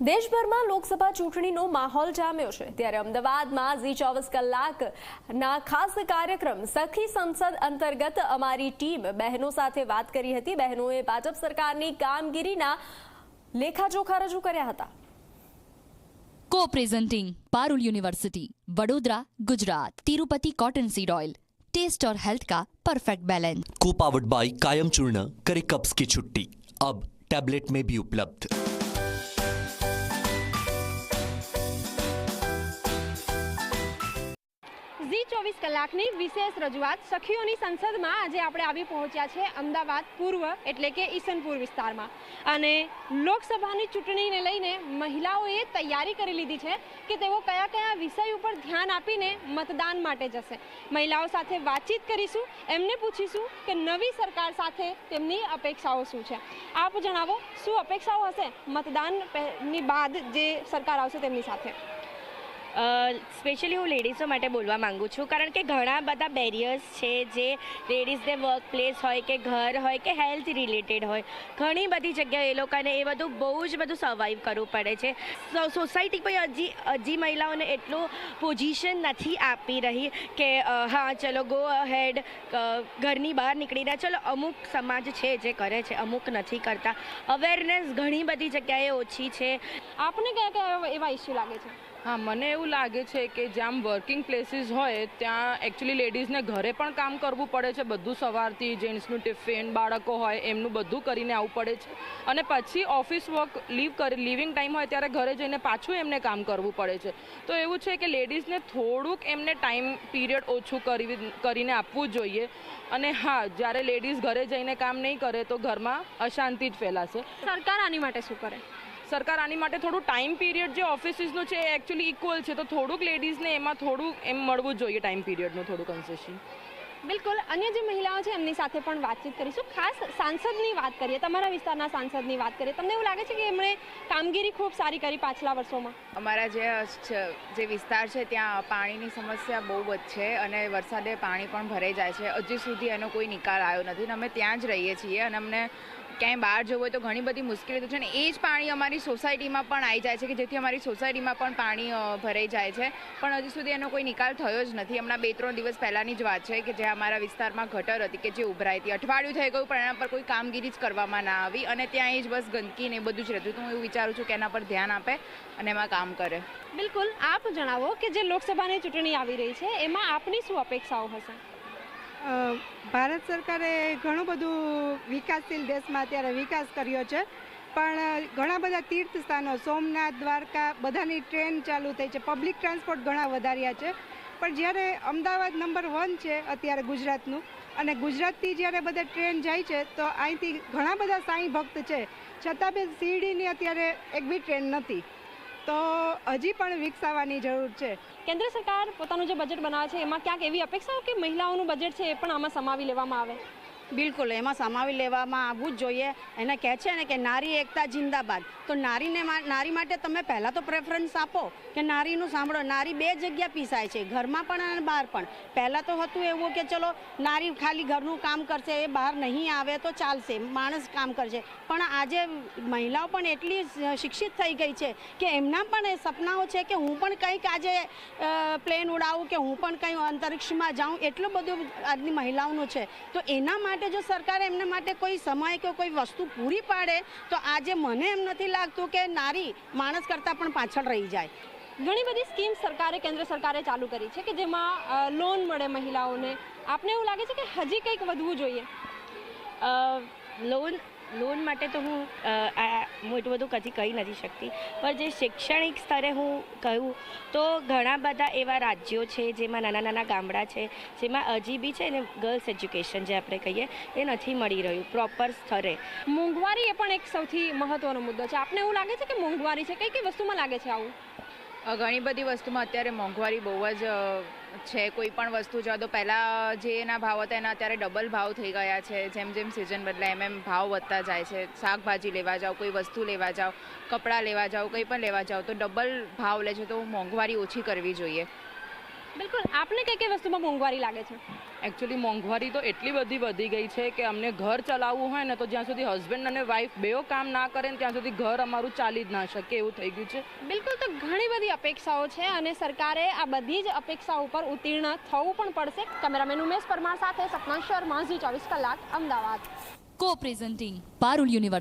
દેશભરમાં લોકસભા ચૂંટણીનો માહોલ જામ્યો છે ત્યારે અમદાવાદમાં ઝી ચોવીસ કલાકના ખાસ કાર્યક્રમ સખી સંસદ અંતર્ગત અમારી ટીમ બહેનો સાથે વાત કરી હતી બહેનોએ ભાજપ સરકારની કામગીરીના લેખાજોખા રજૂ કર્યા હતા co presenting Parul university Vadodara Gujarat Tirupati cotton seed oil taste और हेल्थ का perfect balance co powered by Kayam churna करे कब्ज की छुट्टी अब टैबलेट में भी उपलब्ध ચોવીસ કલાકની વિશેષ રજૂઆત સખીઓની સંસદમાં આજે આપણે આવી પહોંચ્યા છે, અમદાવાદ પૂર્વ એટલે કે ઈસનપુર વિસ્તારમાં. અને લોકસભાની ચૂંટણીને લઈને મહિલાઓએ તૈયારી કરી લીધી છે કે તેઓ કયા કયા વિષય ઉપર ધ્યાન આપીને મતદાન માટે જશે. મહિલાઓ સાથે વાતચીત કરીશું, એમને પૂછીશું કે નવી સરકાર સાથે તેમની અપેક્ષાઓ શું છે. આપ જણાવો, શું અપેક્ષાઓ હશે મતદાન પહે- બાદ જે સરકાર આવશે તેમની સાથે? સ્પેશિયલી હું લેડીઝો માટે બોલવા માંગુ છું, કારણ કે ઘણા બધા બેરિયર્સ છે જે લેડીઝને વર્ક પ્લેસ હોય કે ઘર હોય કે હેલ્થ રિલેટેડ હોય. ઘણી બધી જગ્યાએ એ લોકોને એ બધું બહુ જ બધું સર્વાઈવ કરવું પડે છે. સોસાયટી પણ હજી હજી મહિલાઓને એટલું પોઝિશન નથી આપી રહી કે હા, ચલો ગો હેડ ઘરની બહાર નીકળીને ચલો, અમુક સમાજ છે જે કરે છે, અમુક નથી કરતા. અવેરનેસ ઘણી બધી જગ્યાએ ઓછી છે. આપને કયા કયા એવા ઇસ્યુ લાગે છે? હા, મને એવું લાગે છે કે જ્યાં વર્કિંગ પ્લેસીસ હોય, ત્યાં એકચ્યુઅલી લેડીઝને ઘરે પણ કામ કરવું પડે છે, બધું સવારથી જેન્ટ્સનું ટિફિન, બાળકો હોય, એમનું બધું કરીને આવવું પડે છે. અને પછી ઓફિસ વર્ક લીવ કરી લિવિંગ ટાઈમ હોય, ત્યારે ઘરે જઈને પાછું એમને કામ કરવું પડે છે. તો એવું છે કે લેડીઝને થોડુંક એમને ટાઈમ પીરિયડ ઓછું કરી કરીને આપવું જોઈએ. અને હા, જ્યારે લેડીઝ ઘરે જઈને કામ નહીં કરે, તો ઘરમાં અશાંતિ જ ફેલાશે. સરકાર આની માટે શું કરે? સરકાર આની માટે થોડું ટાઈમ પીરિયડ જે ઓફિસીસનું છે એ એકચ્યુઅલી ઇક્વલ છે. તો થોડુંક લેડીઝને એમાં થોડું એમ મળવું જોઈએ ટાઈમ પીરિયડનું થોડું કન્સેશન બિલકુલ. અન્ય જે મહિલાઓ છે એમની સાથે પણ વાતચીત કરીશું. ખાસ સાંસદની વાત કરીએ તમારા વિસ્તારના સાંસદની વાત કરીએ. તમને એવું લાગે છે કે એમણે કામગીરી ખૂબ સારી કરી પાછલા વર્ષોમાં? અમારા જે છે- જે વિસ્તાર છે ત્યાં પાણીની સમસ્યા બહુ જ છે અને વરસાદે પાણી પણ ભરાઈ જાય છે. હજી સુધી એનો કોઈ નિકાલ આવ્યો નથી અને અમે ત્યાં જ રહીએ છીએ અને અમને ક્યાંય બહાર જવું હોય તો ઘણી બધી મુશ્કેલી છે અને એ જ પાણી અમારી સોસાયટીમાં પણ આવી જાય છે કે જેથી અમારી સોસાયટીમાં પણ પાણી ભરાઈ જાય છે. પણ હજી સુધી એનો કોઈ નિકાલ થયો જ નથી. હમણાં બે ત્રણ દિવસ પહેલાંની જ વાત છે કે જે અમારા વિસ્તારમાં ગટર હતી કે જે ઉભરાઈ હતી. અઠવાડિયું થઈ ગયું પણ એના પર કોઈ કામગીરી જ કરવામાં ના આવી અને ત્યાં એ જ બસ ગંદકી ને બધું જ રહેતું તો હું એવું વિચારું છું કે એના પર ધ્યાન આપે અને એમાં કામ કરે. બિલકુલ. આપ જણાવો કે જે લોકસભાની ચૂંટણી આવી રહી છે, એમાં આપની શું અપેક્ષાઓ હશે? ભારત સરકારે ઘણું બધું વિકાસશીલ દેશમાં અત્યારે વિકાસ કર્યો છે. પણ ઘણા બધા તીર્થ સ્થાનો સોમનાથ, દ્વારકા બધાની ટ્રેન ચાલુ થઈ છે. પબ્લિક ટ્રાન્સપોર્ટ ઘણા વધાર્યા છે. પણ જ્યારે અમદાવાદ નંબર વન છે અત્યારે ગુજરાતનું, અને ગુજરાતથી જ્યારે બધા ટ્રેન જાય છે, તો અહીંથી ઘણા બધા સાંઈ ભક્ત છે. છતાં બી શિરડીની અત્યારે એક બી ટ્રેન નથી. તો હજી પણ વિકસાવવાની જરૂર છે. કેન્દ્ર સરકાર પોતાનું જે બજેટ બનાવે છે, એમાં ક્યાંક એવી અપેક્ષાઓ કે મહિલાઓનું બજેટ છે એ પણ આમાં સમાવી લેવામાં આવે? બિલકુલ, એમાં સમાવી લેવામાં આવવું જ જોઈએ. એને કહે છે ને કે નારી એકતા જિંદાબાદ. તો નારીને નારી માટે તમે પહેલાં તો પ્રેફરન્સ આપો કે નારીનું સાંભળો. નારી બે જગ્યા પીસાય છે, ઘરમાં પણ અને બહાર પણ. પહેલાં તો હતું એવું કે ચલો, નારી ખાલી ઘરનું કામ કરશે, એ બહાર નહીં આવે તો ચાલશે, માણસ કામ કરશે. પણ આજે મહિલાઓ પણ એટલી શિક્ષિત થઈ ગઈ છે કે એમના પણ એ સપનાઓ છે કે હું પણ કંઈક આજે પ્લેન ઉડાવું કે હું પણ કંઈ અંતરિક્ષમાં જાઉં, એટલું બધું આજની મહિલાઓનું છે. તો એના માટે જો સરકાર એમના માટે કોઈ સમય કે કોઈ વસ્તુ પૂરી પાડે તો આજે મને એમ નથી લાગતું કે નારી માણસ કરતાં પણ પાછળ રહી જાય. ઘણી બધી સ્કીમ સરકારે કેન્દ્ર સરકારે ચાલુ કરી છે કે જેમાં લોન મળે મહિલાઓને. આપને એવું લાગે છે કે હજી કંઈક વધવું જોઈએ? લોન લોન માટે તો હું આ એટલું બધું કદી કહી નથી શકતી. પણ જે શૈક્ષણિક સ્તરે હું કહું, તો ઘણા બધા એવા રાજ્યો છે જેમાં નાના નાના ગામડા છે, જેમાં હજી બી છે ને ગર્લ્સ એજ્યુકેશન જે આપણે કહીએ, એ નથી મળી રહ્યું પ્રોપર સ્તરે. મોંઘવારી એ પણ એક સૌથી મહત્વનો મુદ્દો છે. આપને એવું લાગે છે કે મોંઘવારી છે? કઈ કઈ વસ્તુમાં લાગે છે આવું? ઘણી બધી વસ્તુમાં અત્યારે મોંઘવારી બહુ જ છે. કોઈ પણ વસ્તુ, જો તો પહેલાં જે એના ભાવ હતા, એના અત્યારે ડબલ ભાવ થઈ ગયા છે. જેમ જેમ સિઝન બદલાય, એમ એમ ભાવ વધતા જાય છે. શાકભાજી લેવા જાઓ, કોઈ વસ્તુ લેવા જાઓ, કપડાં લેવા જાઓ, કંઈ પણ લેવા જાઓ, તો ડબલ ભાવ લે છે. તો મોંઘવારી ઓછી કરવી જોઈએ. બિલકુલ આપને કઈ કઈ વસ્તુમાં મોંઘવારી લાગે છે? એકચ્યુઅલી મોંઘવારી તો એટલી બધી વધી ગઈ છે કે અમને ઘર ચલાવવું હોય ને તો જ્યાં સુધી હસબન્ડ અને વાઈફ બેઓ કામ ના કરે ને ત્યાં સુધી ઘર અમારું ચાલી જ ના શકે એવું થઈ ગયું છે. બિલકુલ તો ઘણી બધી અપેક્ષાઓ છે અને સરકારે આ બધી જ અપેક્ષાઓ ઉપર ઉત્તીર્ણ થવું પણ પડશે. કેમેરામેન ઉમેશ પરમાર સાથે સપના શર્મા ઝી ચોવીસ કલાક અમદાવાદ. કો પ્રેઝન્ટિંગ પારુલ યુનિવર્સિટી